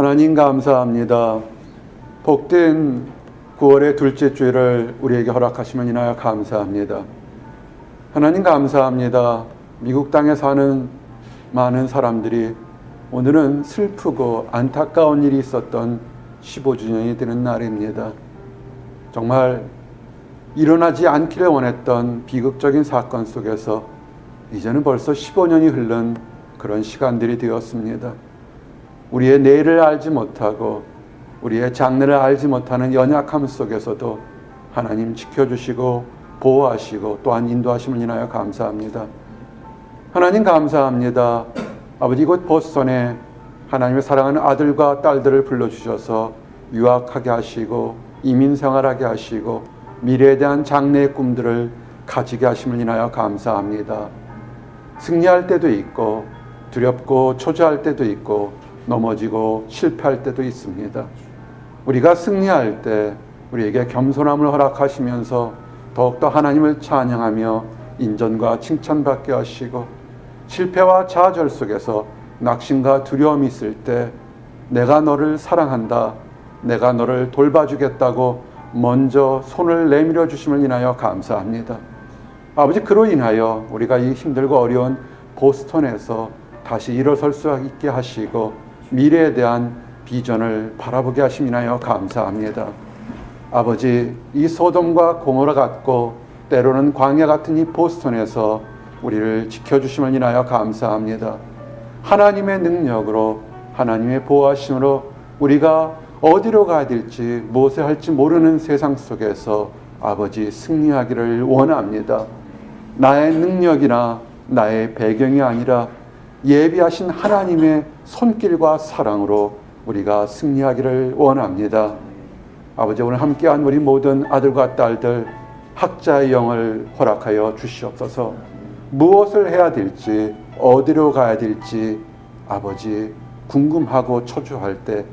하나님 감사합니다. 복된 9월의 둘째 주일을 우리에게 허락하시면 인하여 감사합니다. 하나님 감사합니다. 미국 땅에 사는 많은 사람들이 오늘은 슬프고 안타까운 일이 있었던 15주년이 되는 날입니다. 정말 일어나지 않기를 원했던 비극적인 사건 속에서 이제는 벌써 15년이 흐른 그런 시간들이 되었습니다. 우리의 내일을 알지 못하고 우리의 장래를 알지 못하는 연약함 속에서도 하나님 지켜주시고 보호하시고 또한 인도하심을 인하여 감사합니다. 하나님 감사합니다. 아버지 이곳 보스턴에 하나님의 사랑하는 아들과 딸들을 불러주셔서 유학하게 하시고 이민 생활하게 하시고 미래에 대한 장래의 꿈들을 가지게 하심을 인하여 감사합니다. 승리할 때도 있고 두렵고 초조할 때도 있고 넘어지고 실패할 때도 있습니다. 우리가 승리할 때 우리에게 겸손함을 허락하시면서 더욱더 하나님을 찬양하며 인전과 칭찬받게 하시고 실패와 좌절 속에서 낙심과 두려움이 있을 때 내가 너를 사랑한다. 내가 너를 돌봐주겠다고 먼저 손을 내밀어 주심을 인하여 감사합니다. 아버지 그로 인하여 우리가 이 힘들고 어려운 보스턴에서 다시 일어설 수 있게 하시고 미래에 대한 비전을 바라보게 하심이나여 감사합니다. 아버지 이 소돔과 고모라 같고 때로는 광야 같은 이 보스턴에서 우리를 지켜주심을 인하여 감사합니다. 하나님의 능력으로 하나님의 보호하심으로 우리가 어디로 가야 될지 무엇을 할지 모르는 세상 속에서 아버지 승리하기를 원합니다. 나의 능력이나 나의 배경이 아니라 예비하신 하나님의 손길과 사랑으로 우리가 승리하기를 원합니다. 아버지 오늘 함께한 우리 모든 아들과 딸들 학자의 영을 허락하여 주시옵소서. 무엇을 해야 될지 어디로 가야 될지 아버지 궁금하고 초조할 때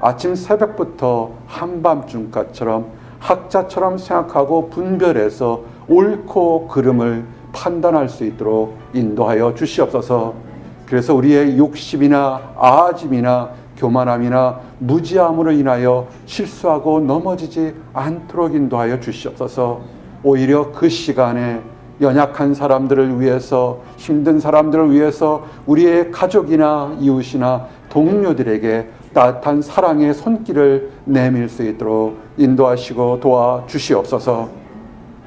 아침 새벽부터 한밤중까처럼 학자처럼 생각하고 분별해서 옳고 그름을 판단할 수 있도록 인도하여 주시옵소서. 그래서 우리의 욕심이나 아짐이나 교만함이나 무지함으로 인하여 실수하고 넘어지지 않도록 인도하여 주시옵소서. 오히려 그 시간에 연약한 사람들을 위해서 힘든 사람들을 위해서 우리의 가족이나 이웃이나 동료들에게 따뜻한 사랑의 손길을 내밀 수 있도록 인도하시고 도와 주시옵소서.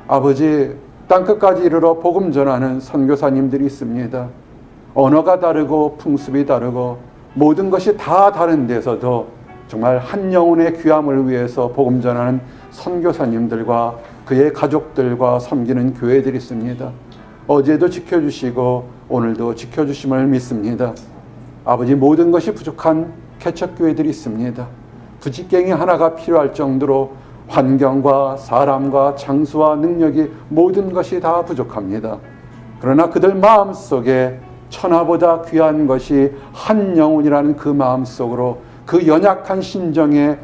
아버지 땅끝까지 이르러 복음 전하는 선교사님들이 있습니다. 언어가 다르고 풍습이 다르고 모든 것이 다 다른 데서도 정말 한 영혼의 귀함을 위해서 복음 전하는 선교사님들과 그의 가족들과 섬기는 교회들이 있습니다. 어제도 지켜주시고 오늘도 지켜주심을 믿습니다. 아버지 모든 것이 부족한 개척교회들이 있습니다. 부직갱이 하나가 필요할 정도로 환경과 사람과 장수와 능력이 모든 것이 다 부족합니다. 그러나 그들 마음 속에 천하보다 귀한 것이 한 영혼이라는 그 마음 속으로 그 연약한 심정에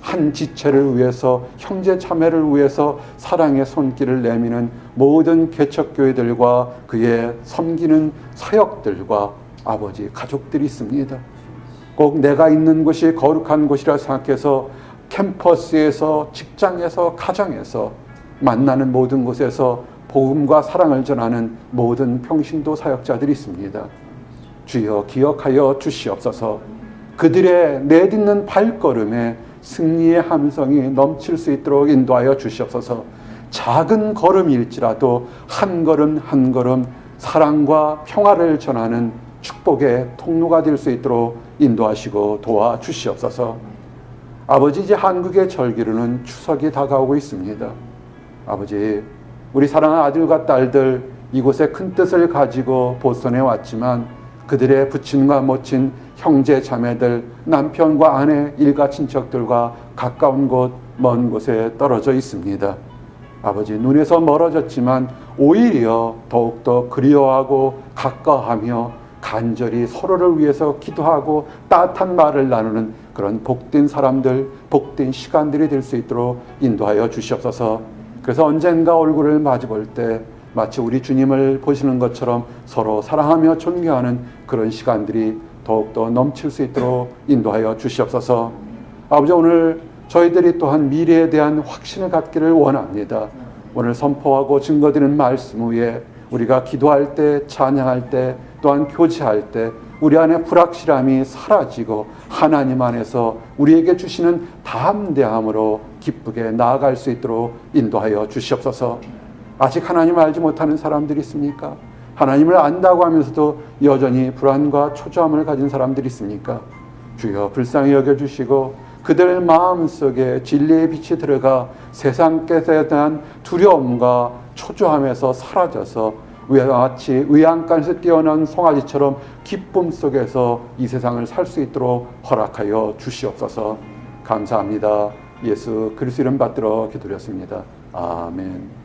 한 지체를 위해서 형제 자매를 위해서 사랑의 손길을 내미는 모든 개척교회들과 그의 섬기는 사역들과 아버지 가족들이 있습니다. 꼭 내가 있는 곳이 거룩한 곳이라 생각해서 캠퍼스에서 직장에서 가정에서 만나는 모든 곳에서 복음과 사랑을 전하는 모든 평신도 사역자들이 있습니다. 주여 기억하여 주시옵소서. 그들의 내딛는 발걸음에 승리의 함성이 넘칠 수 있도록 인도하여 주시옵소서. 작은 걸음일지라도 한 걸음 한 걸음 사랑과 평화를 전하는 축복의 통로가 될 수 있도록 인도하시고 도와 주시옵소서. 아버지 이제 한국의 절기로는 추석이 다가오고 있습니다. 아버지 우리 사랑하는 아들과 딸들 이곳에 큰 뜻을 가지고 보선해 왔지만 그들의 부친과 모친 형제 자매들 남편과 아내 일가 친척들과 가까운 곳 먼 곳에 떨어져 있습니다. 아버지 눈에서 멀어졌지만 오히려 더욱더 그리워하고 가까워하며 간절히 서로를 위해서 기도하고 따뜻한 말을 나누는 그런 복된 사람들, 복된 시간들이 될 수 있도록 인도하여 주시옵소서. 그래서 언젠가 얼굴을 마주 볼 때 마치 우리 주님을 보시는 것처럼 서로 사랑하며 존경하는 그런 시간들이 더욱더 넘칠 수 있도록 인도하여 주시옵소서. 아버지 오늘 저희들이 또한 미래에 대한 확신을 갖기를 원합니다. 오늘 선포하고 증거드리는 말씀 위에 우리가 기도할 때, 찬양할 때, 또한 교제할 때 우리 안에 불확실함이 사라지고 하나님 안에서 우리에게 주시는 담대함으로 기쁘게 나아갈 수 있도록 인도하여 주시옵소서. 아직 하나님 알지 못하는 사람들이 있습니까? 하나님을 안다고 하면서도 여전히 불안과 초조함을 가진 사람들이 있습니까? 주여 불쌍히 여겨 주시고 그들 마음속에 진리의 빛이 들어가 세상 것에 대한 두려움과 초조함에서 사라져서 마치 의안간에서 뛰어난 송아지처럼 기쁨 속에서 이 세상을 살 수 있도록 허락하여 주시옵소서 감사합니다. 예수 그리스도 이름 받들어 기도렸습니다. 아멘.